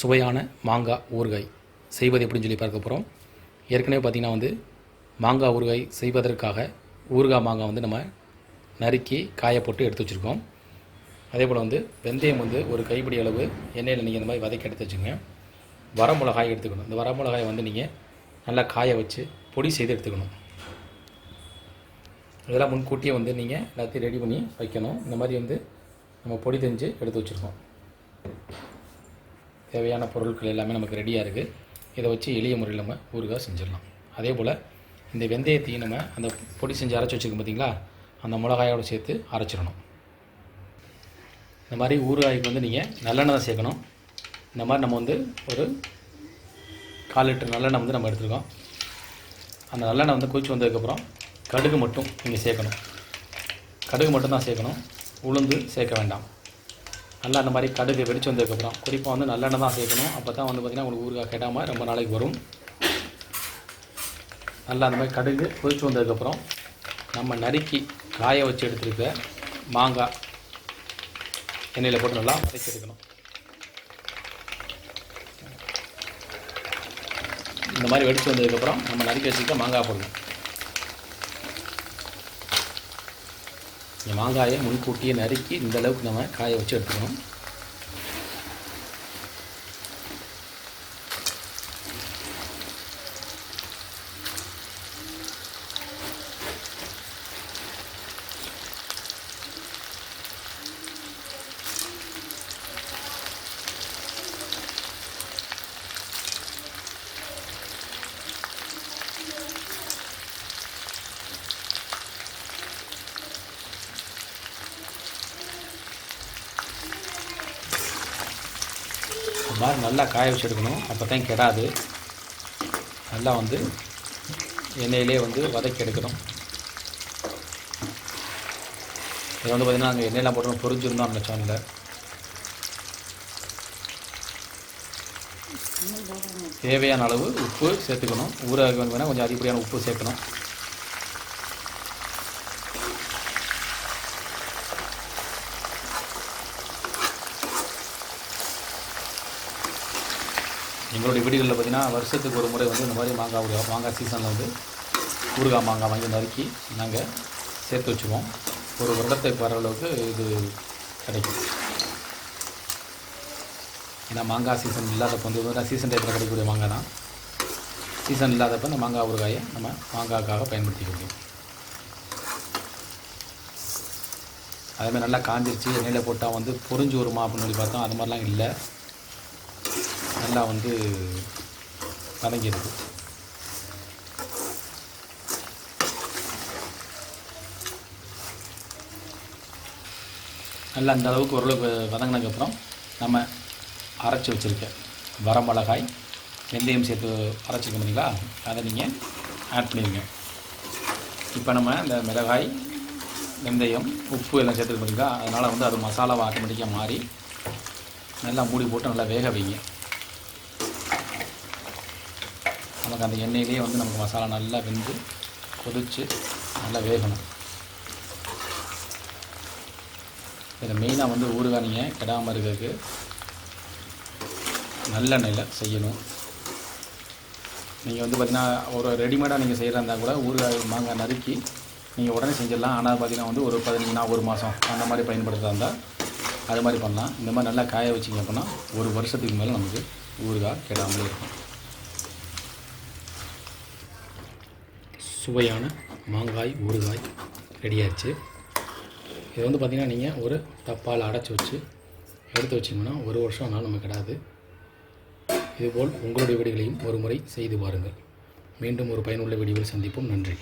சுவையான மாங்காய் ஊறுகாய் செய்வது எப்படின்னு சொல்லி பார்க்க போகிறோம் ஏற்கனவே பார்த்திங்கன்னா வந்து மாங்காய் ஊறுகாய் செய்வதற்காக ஊறுகாய் மாங்காய் வந்து நம்ம நறுக்கி காய போட்டு எடுத்து வச்சுருக்கோம். அதே போல் வந்து வெந்தயம் வந்து ஒரு கைப்பிடி அளவு எண்ணெயில் நீங்கள் இந்த மாதிரி வதக்கி எடுத்து வச்சுங்க. வரமிளகாய் எடுத்துக்கணும். இந்த வரமிளகாயை வந்து நீங்கள் நல்லா காய வச்சு பொடி செய்து எடுத்துக்கணும். இதெல்லாம் முன்கூட்டியே வந்து நீங்கள் எல்லாத்தையும் ரெடி பண்ணி வைக்கணும். இந்த மாதிரி வந்து நம்ம பொடி தெரிஞ்சு எடுத்து வச்சுருக்கோம். தேவையான பொருட்கள் எல்லாமே நமக்கு ரெடியாக இருக்குது இதை வச்சு எளிய முறையில் நம்ம ஊறுகாய் செஞ்சிடலாம். அதே போல் இந்த வெந்தயத்தையும் நம்ம அந்த பொடி செஞ்சு அரைச்சி வச்சுருக்கோம் பார்த்தீங்களா அந்த மிளகாயோடு சேர்த்து அரைச்சிடணும். இந்த மாதிரி ஊறுகாய்க்கு வந்து நீங்கள் நல்லெண்ணெய் தான் சேர்க்கணும். இந்த மாதிரி நம்ம வந்து ஒரு கால் லிட்டர் நல்லெண்ணெய் வந்து நம்ம எடுத்துருக்கோம். அந்த நல்லெண்ணெய் வந்து கொதிச்சு வந்ததுக்கப்புறம் கடுகு மட்டும் நீங்கள் சேர்க்கணும். கடுகு மட்டும் தான் சேர்க்கணும். உளுந்து சேர்க்க வேண்டாம். நல்லா அந்த மாதிரி கடுகு வெடிச்சு வந்ததுக்கப்புறம் குறிப்பாக வந்து நல்லெண்ணெய் தான் சேர்க்கணும். அப்போ தான் வந்து பார்த்திங்கன்னா உங்களுக்கு ஊறுகாய் கெடாமல் ரொம்ப நாளைக்கு வரும். நல்லா அந்த மாதிரி கடுகு கொதிச்சு வந்ததுக்கப்புறம் நம்ம நறுக்கி காய வச்சு எடுத்துருக்க மாங்காய் எண்ணெயில் போட்டு நல்லா வதக்கி எடுக்கணும். இந்த மாதிரி வெடிச்சு வந்ததுக்கப்புறம் நம்ம நறுக்கி வச்சுக்க மாங்காய் போடணும். இந்த மாங்காயை முன்கூட்டியே நறுக்கி இந்தளவுக்கு நம்ம காய வச்சு எடுத்துக்கணும் இந்த மாதிரி நல்லா காய வச்சு எடுக்கணும் அப்போ தான் கெடாது. நல்லா வந்து எண்ணெயிலே வந்து வதக்கி எடுக்கணும். இது வந்து பார்த்திங்கன்னா அங்கே எண்ணெயெலாம் போட்டு பொறிஞ்சிருந்தோம் அந்த சேனலில் தேவையான அளவு உப்பு சேர்த்துக்கணும். ஊற வந்து கொஞ்சம் அதிகப்படியான உப்பு சேர்க்கணும். எங்களுடைய வீடுகளில் பார்த்திங்கன்னா வருஷத்துக்கு ஒரு முறை வந்து இந்த மாதிரி மாங்காய் ஊறுகாய் மாங்காய் சீசனில் வந்து ஊறுகாய் மாங்காய் வாங்கி நறுக்கி நாங்கள் சேர்த்து வச்சுருவோம் ஒரு வருடத்தை போகிற அளவுக்கு இது கிடைக்கும். ஏன்னா மாங்காய் சீசன் இல்லாதப்போ வந்து சீசன் டைப்பில் கிடைக்கக்கூடிய மாங்காய் தான். சீசன் இல்லாதப்போ இந்த மாங்காய் ஊறுகாயை நம்ம மாங்காய்க்காக பயன்படுத்திக்க முடியும் அதேமாதிரி நல்லா காஞ்சிருச்சு எண்ணெயில் போட்டால் வந்து பொறிஞ்சு வருமா அப்படின்னு சொல்லி பார்த்தோம் அது மாதிரிலாம் இல்லை. நல்லா வந்து வதங்கிடுது. நல்லா அந்த அளவுக்கு ஓரளவுக்கு வதங்கினதுக்கப்புறம் நம்ம அரைச்சி வச்சுருக்க வரமிளகாய் வெந்தயம் சேர்த்து அரைச்சிக்க முடியுங்களா அதை நீங்கள் ஆட் பண்ணிடுங்க. இப்போ நம்ம இந்த மிளகாய் வெந்தயம் உப்பு எல்லாம் சேர்த்துக்க முடியுங்களா அதனால் வந்து அது மசாலாவை ஆட்டோமேட்டிக்காக மாறி நல்லா மூடி போட்டு நல்லா வேக வைங்க. நமக்கு அந்த எண்ணெயிலேயே வந்து நமக்கு மசாலா நல்லா வெந்து கொதித்து நல்லா வேகணும். இதில் மெயினாக வந்து ஊறுகாய் நீங்கள் கெடாமல் இருக்கிறதுக்கு நல்லெண்ணெயில் செய்யணும். நீங்கள் வந்து பார்த்திங்கன்னா ஒரு ரெடிமேடாக நீங்கள் செய்கிறதா இருந்தால் கூட ஊறுகாய் மாங்காய் நறுக்கி நீங்கள் உடனே செஞ்சிடலாம். ஆனால் பார்த்திங்கன்னா வந்து ஒரு பதினஞ்சு நாள் ஒரு மாதம் அந்த மாதிரி பயன்படுத்துகிறதா இருந்தால் அது மாதிரி பண்ணலாம். இந்த மாதிரி நல்லா காய வச்சிங்க அப்படின்னா ஒரு வருஷத்துக்கு மேலே நமக்கு ஊறுகாய் கெடாமலே இருக்கும். சுவையான மாங்காய் ஊறுகாய் ரெடியாகிடுச்சு இது வந்து பார்த்திங்கன்னா நீங்கள் ஒரு டப்பால் அடைச்சி வச்சு எடுத்து வச்சிங்கன்னா ஒரு வருஷம் ஆனால் நமக்கு கிடாது. இதுபோல் உங்களுடைய வீடுகளையும் ஒரு முறை செய்து பாருங்கள். மீண்டும் ஒரு பயனுள்ள வீடியோவில் சந்திப்போம். நன்றி.